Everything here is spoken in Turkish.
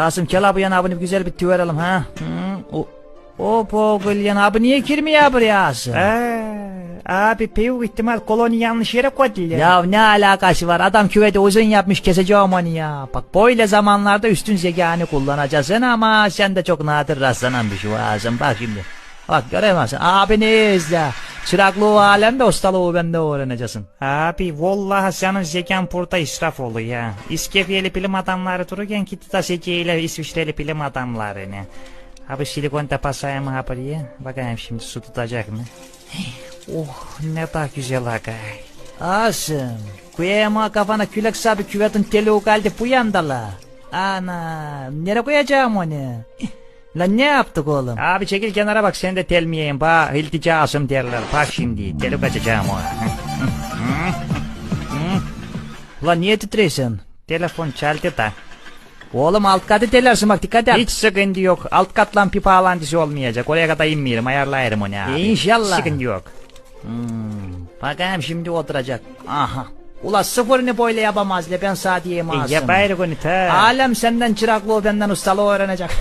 Asım gel abi yana abi güzel bir tüverelim ha. Hı, o, o Pogulyan abi niye girmiyor buraya Asım? Eee, abi büyük ihtimal kolonu yanlış yere koydular. Ya ne alakası var adam küveti uzun yapmış keseceğim onu ya. Bak böyle zamanlarda üstün zekanı kullanacaksın ama sen de çok nadir rastlanan bir şey Asım. Bak şimdi. Bak göremezsin abini izle. Çıraklığı alemde ustalığı bende öğreneceksin. Abi vallahi senin zekan burada israf oluyor ya. İskefiyeli bilim adamları dururken gitti da zekiyle İsviçreli bilim adamlarını. Abi silikon tapasaya mı buraya? Bakayım şimdi su tutacak mı? Oh ne da güzel aga. Asım. Koyayım kafana külek sabi küvetin teli o bu yandala. Ana. Nereye koyacağım onu? Lan ne yaptık oğlum? Abi çekil kenara bak sen de telmeyeyim. Ba ilticasım derler. Bak şimdi teluk açacağım o. Lan niye titreyorsun? Telefon çaldı da. Oğlum alt katı telersin bak dikkat et. Hiç sıkıntı yok. Alt katlan pipa alantısı olmayacak. Oraya kadar inmeyelim. Ayarlayırım onu abi. İnşallah. Sıkıntı yok. Hmm, bakayım şimdi oturacak. Aha. Ula sıfırını böyle yapamaz le ben sana diyeyim E, Asım. yapayım onu ta. Alem senden çıraklığı benden ustalığı öğrenecek.